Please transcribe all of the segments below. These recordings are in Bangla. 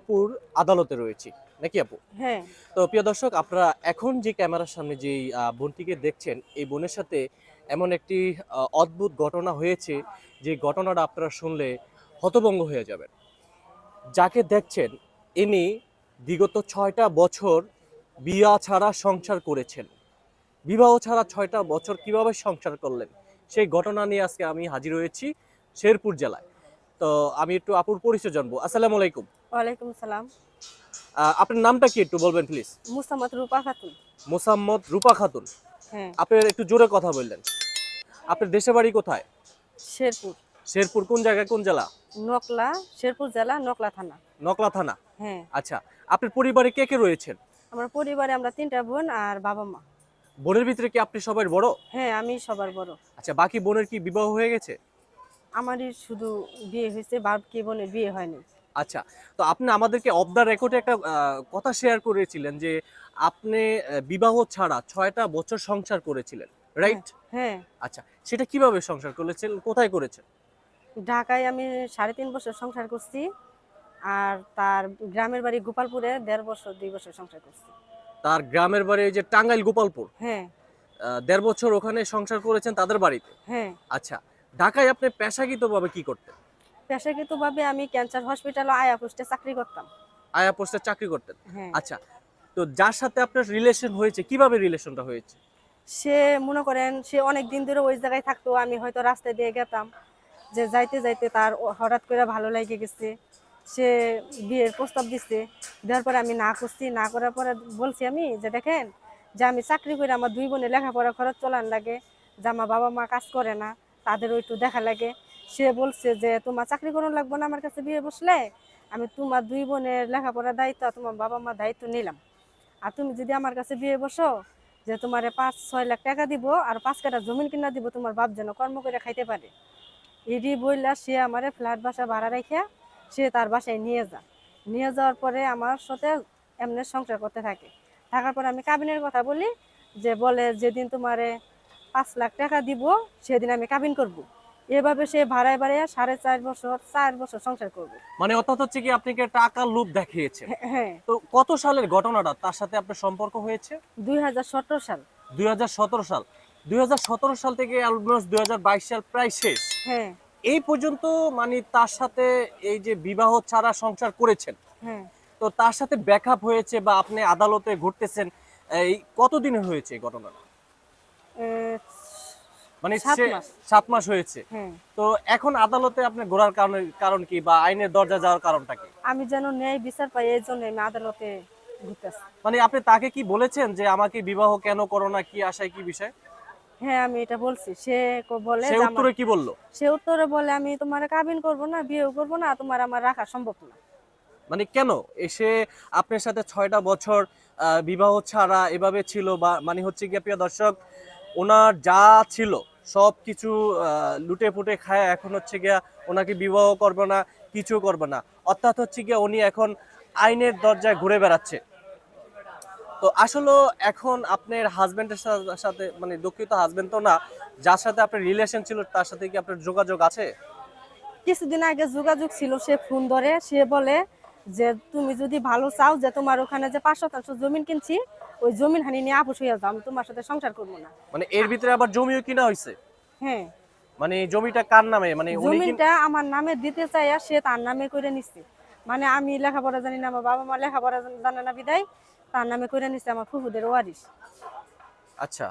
শেরপুর আদালতে রয়েছি। নাকি আপু? হ্যাঁ। তো প্রিয় দর্শক আপনারা এখন যে ক্যামেরার সামনে যে বোনটিকে দেখছেন এই বোনের সাথে এমন একটি অদ্ভুত ঘটনা হয়েছে যে ঘটনাটা আপনারা শুনলে হতভঙ্গ হয়ে যাবেন। যাকে দেখছেন ইনি বিগত ছয়টা বছর বিয়া ছাড়া সংসার করেছেন। বিবাহ ছাড়া ছয়টা বছর কীভাবে সংসার করলেন? সেই ঘটনা নিয়ে আজকে আমি হাজির হয়েছি শেরপুর জেলায়। তো আমি একটু আপুর পরিচয় জানব। আসসালামু আলাইকুম। ওয়ালাইকুম সালাম। আপনার নামটা কি একটু বলবেন প্লিজ মুসাম্মদ রূপা খাতুন। মোসাম্মদ রূপা খাতুন। হ্যাঁ। আপনার একটু জোরে কথা বললেন। আপনার দেশের বাড়ি কোথায়? শেরপুর। শেরপুর কোন জায়গায় কোন জেলা? নকলা শেরপুর জেলা নকলা থানা। নকলা থানা? হ্যাঁ। আচ্ছা আপনার পরিবারে কে কে রয়েছেন? আমার পরিবারে আমরা তিনটা বোন আর বাবা মা। বোনের ভিতরে কি আপনি সবার বড়? হ্যাঁ আমি সবার বড়। আচ্ছা বাকি বোনের কি বিবাহ হয়ে গেছে? আমারই শুধু বিয়ে হয়েছে বাকি বোনের বিয়ে হয়নি। আচ্ছা তো আপনি আমাদেরকে অফ দ্য রেকর্ডে একটা কথা শেয়ার করেছিলেন যে আপনি বিবাহ ছাড়া ছয়টা বছর সংসার করেছিলেন রাইট হ্যাঁ আচ্ছা সেটা কীভাবে সংসার করেছেন কোথায় করেছেন? ঢাকায় আমি সাড়ে তিন বছর সংসার করছি আর তার গ্রামের বাড়ি গোপালপুরে দেড় বছর দুই বছর সংসার করছি। তার গ্রামের বাড়ি ওই যে টাঙ্গাইল গোপালপুর? হ্যাঁ। দেড় বছর ওখানে সংসার করেছেন তাদের বাড়িতে? হ্যাঁ। আচ্ছা ঢাকায় আপনি পেশাগতভাবে কি করতেন? পেশাগতভাবে আমি ক্যান্সার হসপিটালে আয়া পোস্টে চাকরি করতাম। আয়া পোস্টে চাকরি করতেন? হ্যাঁ। আচ্ছা তো যার সাথে আপনার রিলেশন হয়েছে কীভাবে রিলেশনটা হয়েছে? সে মনে করেন সে অনেক দিন ধরে ওই জায়গায় থাকতো আমি হয়তো রাস্তায় দিয়ে গেতাম। যে যাইতে যাইতে তার হঠাৎ করে ভালো লেগে গেছে। সে বিয়ের প্রস্তাব দিচ্ছে দেওয়ার পরে আমি না করছি না করার পরে বলছি আমি যে দেখেন যে আমি চাকরি করে আমার দুই বোনের লেখাপড়া খরচ চলান লাগে যে আমার বাবা মা কাজ করে না তাদেরও একটু দেখা লাগে। সে বলছে যে, তোমার চাকরি করানো লাগবে না আমার কাছে বিয়ে বসলে? আমি তোমার দুই বোনের লেখাপড়ার দায়িত্ব তোমার বাবা মার দায়িত্ব নিলাম। আর তুমি যদি আমার কাছে বিয়ে বসো, যে তোমারে পাঁচ, ছয় লাখ টাকা দিব আর পাঁচ কাটা জমিন কিনা দিব, তোমার বাপ যেন কর্ম করে খাইতে পারে। এডি বইলা সে আমারে ফ্ল্যাট বাসা ভাড়া রেখে সে তার বাসায় নিয়ে যা। নিয়ে যাওয়ার পরে আমার সাথে এমনি সংসার করতে থাকে। থাকার পরে আমি কাবিনের কথা বলি যে, বলে যেদিন তোমারে পাঁচ লাখ টাকা দিব সেদিন আমি কাবিন করব। এভাবে সে ভাড়ায় ভাড়ায় সাড়ে চার বছর চার বছর সংসার করবে। মানে অর্থাৎ হচ্ছে কি আপনাকে টাকার লোভ দেখিয়েছে হ্যাঁ তো কত সালের ঘটনাটা? তার সাথে আপনার সম্পর্ক হয়েছে? দুই হাজার সতেরো সাল। দুই সাল। দুই সাল থেকে অলমোস্ট দুই হাজার বাইশ সাল প্রায় শেষ। হ্যাঁ। এই পর্যন্ত মানে তার সাথে এই যে বিবাহ ছাড়া সংসার করেছেন। হ্যাঁ। তো তার সাথে ব্যাকআপ হয়েছে বা আপনি আদালতে ঘুরতেছেন এই কতদিনের হয়েছে এই ঘটনাটা? মানে সাত মাস। হয়েছে। হ্যাঁ তো এখন আদালতে আপনি ঘোরার কারণ কারণ কি বা আইনের দরজা যাওয়ার কারণটা কি? আমি যেন ন্যায় বিচার পাই এই জন্য আমি আদালতে মানে আপনি তাকে কি বলেছেন যে আমাকে বিবাহ কেন করো না কি আশায় কি বিষয়? হ্যাঁ আমি এটা বলছি। সে বলে সে উত্তরে কি বলল? সে উত্তরে বলে আমি তোমার কাবিন করব না বিয়ে করব না তোমার আমার রাখা সম্ভব না। মানে কেন? এসে আপনার সাথে ছয়টা বছর বিবাহ ছাড়া এভাবে ছিল বা মানে হচ্ছে গিয়ে প্রিয় দর্শক ওনার যা ছিল সব কিছু লুটে পুটে খায়। এখন হচ্ছে গিয়া ওনাকে বিবাহ করবে না, কিছু করবে না। অর্থাৎ হচ্ছে গিয়া উনি এখন আইনের দরজায় ঘুরে বেড়াচ্ছে। তো আসলে এখন আপনার হাজবেন্ডের সাথে মানে দুঃখিত হাজব্যান্ড তো না, যার সাথে আপনার রিলেশন ছিল, তার সাথে কি আপনার যোগাযোগ আছে? কিছুদিন আগে যোগাযোগ ছিল, সে ফোন ধরে, সে বলে যে তুমি যদি ভালো চাও যে তোমার ওখানে যে পাঁচ শতাংশ জমিন কিনছি ওই জমিন হানি নিয়ে আপোষ হয়ে যাও আমি তোমার সাথে সংসার করব না। মানে এর ভিতরে আবার জমিও কিনা হয়েছে হ্যাঁ। মানে জমিটা কার নামে? মানে জমিটা আমার নামে দিতে চাই আর সে তার নামে করে নিচ্ছে মানে আমি লেখাপড়া জানি না আমার বাবা মা লেখাপড়া জানে না বিদায় তার নামে করে নিচ্ছে আমার ফুফুদের ওয়ারিস আচ্ছা।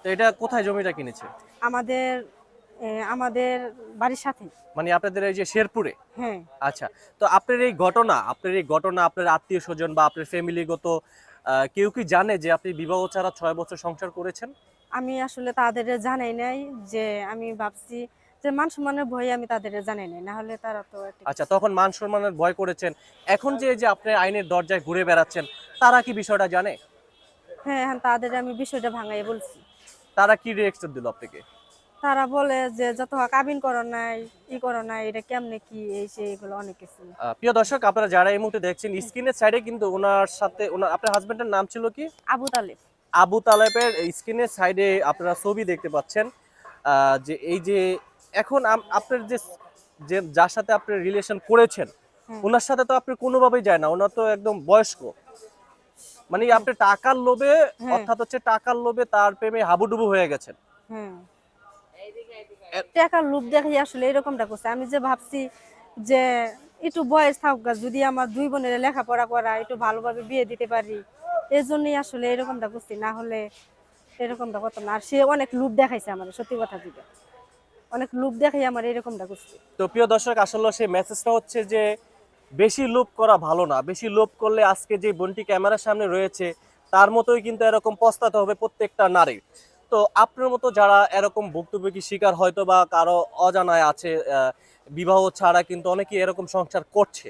তো এটা কোথায় জমিটা কিনেছে? আমাদের আমাদের বাড়ির সাথে। মানে আপনাদের এই যে শেরপুরে? হ্যাঁ। আচ্ছা তো আপনার এই ঘটনা আপনার এই ঘটনা আপনার আত্মীয় স্বজন বা আপনার ফ্যামিলিগত কেউ কি জানে যে আপনি বিবাহ ছাড়া ছয় বছর সংসার করেছেন? আমি আসলে তাদের জানাই নাই যে আমি ভাবছি যে মান সম্মানের ভয়ে আমি তাদের জানাই নাই না হলে তারা তো আচ্ছা তখন মান সম্মানের ভয় করেছেন। এখন যে যে আপনি আইনের দরজায় ঘুরে বেড়াচ্ছেন তারা কি বিষয়টা জানে? হ্যাঁ হ্যাঁ তাদের আমি বিষয়টা ভাঙাই বলছি। তারা কি রিয়েকশন দিল আপনাকে? তারা বলে যে যত কাবিন করো নাই ই করো নাই এটা কেমনে কি? এই সে এগুলো অনেক কিছু। প্রিয় দর্শক আপনারা যারা এই মুহূর্তে দেখছেন স্ক্রিনের সাইডে কিন্তু ওনার সাথে ওনার আপনার হাজবেন্ডের নাম ছিল কি? আবু তালেব। আবু তালেবের স্ক্রিনের সাইডে আপনারা ছবি দেখতে পাচ্ছেন যে এই যে এখন আপনার যে যে যার সাথে আপনি রিলেশন করেছেন। ওনার সাথে তো আপনি কোনোভাবেই যায় না ওনার তো একদম বয়স্ক। মানে আপনি টাকার লোভে। অর্থাৎ হচ্ছে টাকার লোভে তার প্রেমে হাবুডুবু হয়ে গেছেন। টাকার লোভ দেখে আসলে এরকমটা করছে। আমি যে ভাবছি যে একটু বয়স থাকুক যদি আমার দুই বোনের লেখাপড়া করা একটু ভালোভাবে বিয়ে দিতে পারি এই জন্যই আসলে এরকমটা করছি। না হলে এরকমটা করতাম না। আর সে অনেক লোভ দেখাইছে আমার সত্যি কথা দিবে। অনেক লোভ দেখাই আমার এরকমটা করছে। তো প্রিয় দর্শক আসলে সেই মেসেজটা হচ্ছে যে বেশি লোভ করা ভালো না। বেশি লোভ করলে আজকে যে বোনটি ক্যামেরার সামনে রয়েছে তার মতোই কিন্তু এরকম পস্তাতে হবে প্রত্যেকটা নারী তো আপনার মতো যারা এরকম ভুক্তভোগী শিকার হয়তো বা কারও অজানায় আছে বিবাহ ছাড়া কিন্তু অনেকেই এরকম সংসার করছে।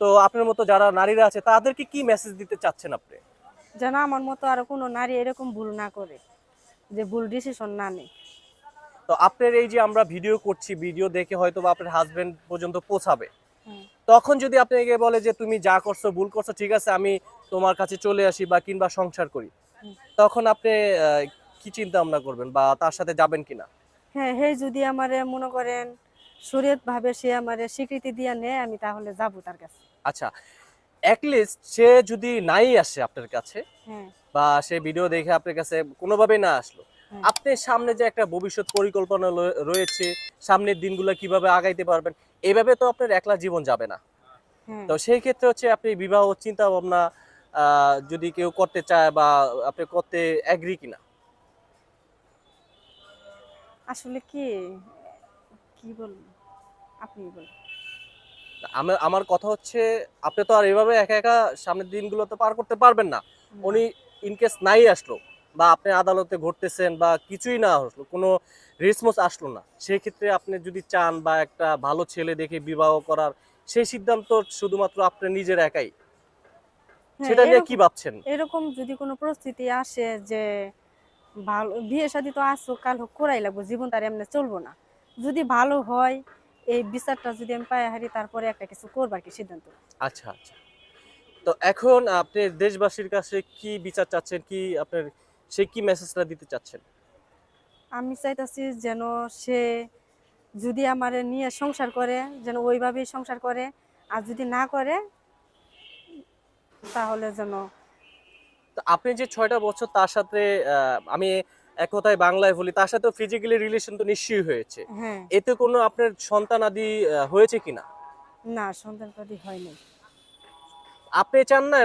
তো আপনার মতো যারা নারীরা আছে তাদেরকে কি মেসেজ দিতে চাচ্ছেন আপনি? যেন আমার মতো আর কোনো নারী এরকম ভুল না করে যে ভুল ডিসিশন না নেই তো আপনার এই যে আমরা ভিডিও করছি ভিডিও দেখে হয়তো বা আপনার হাজবেন্ড পর্যন্ত পৌঁছাবে। তখন যদি আপনাকে বলে যে তুমি যা করছ ভুল করছ ঠিক আছে আমি তোমার কাছে চলে আসি বা কিংবা সংসার করি। তখন আপনি কি চিন্তা ভাবনা করবেন বা তার সাথে যাবেন কিনা? হ্যাঁ হে যদি আমারে মনে করেন শরীয়ত ভাবে সে আমারে স্বীকৃতি দিয়ে নেয় আমি তাহলে যাব তার কাছে। আচ্ছা অ্যাটলিস্ট সে যদি নাই আসে আপনার কাছে হ্যাঁ। বা সে ভিডিও দেখে আপনার কাছে কোনোভাবেই না আসলো হুম। আপনার সামনে যে একটা ভবিষ্যৎ পরিকল্পনা রয়েছে সামনের দিনগুলো কীভাবে আগাইতে পারবেন এইভাবে তো আপনার একলা জীবন যাবে না। হ্যাঁ। তো সেই ক্ষেত্রে হচ্ছে আপনি বিবাহ চিন্তা ভাবনা আহ, যদি কেউ করতে চায় বা আপনি করতে অ্যাগ্রি কিনা? আসলে কি কি বলব? আপনি বলুন। আমার আমার কথা হচ্ছে আপনি তো আর এভাবে একা একা সামনের দিনগুলো তো পার করতে পারবেন না। উনি ইনকেস নাই আসলো বা আপনি আদালতে ঘুরতেছেন বা কিছুই না আসলো কোনো রেসপন্স আসলো না। সেই ক্ষেত্রে আপনি যদি চান বা একটা ভালো ছেলে দেখে বিবাহ করার সেই সিদ্ধান্ত শুধুমাত্র আপনি নিজের একাই। হ্যাঁ, সেটা নিয়ে কি ভাবছেন? এরকম যদি কোনো পরিস্থিতি আসে যে ভালো বিয়ে শাদী তো আসো কাল হোক করাই লাগবো জীবন তার এমনি চলবো না। যদি ভালো হয় এই বিচারটা যদি আমি পাই হারি তারপরে একটা কিছু করবার কি সিদ্ধান্ত? আচ্ছা আচ্ছা। তো এখন আপনি দেশবাসীর কাছে কি বিচার চাচ্ছেন? কি আপনার সে কি মেসেজটা দিতে চাচ্ছেন? আমি চাইতাছি যেন সে যদি আমার নিয়ে সংসার করে যেন ওইভাবেই সংসার করে আর যদি না করে তাহলে যেন তো আপনি যে ছয়টা বছর তার সাথে আমি এক কথায় বাংলায় বলি তার সাথে ফিজিক্যালি রিলেশন তো নিশ্চয়ই হয়েছে। হ্যাঁ। এতে কোনো আপনার সন্তান আদি হয়েছে কিনা? না সন্তান আদি হয়নি। আপনি চান না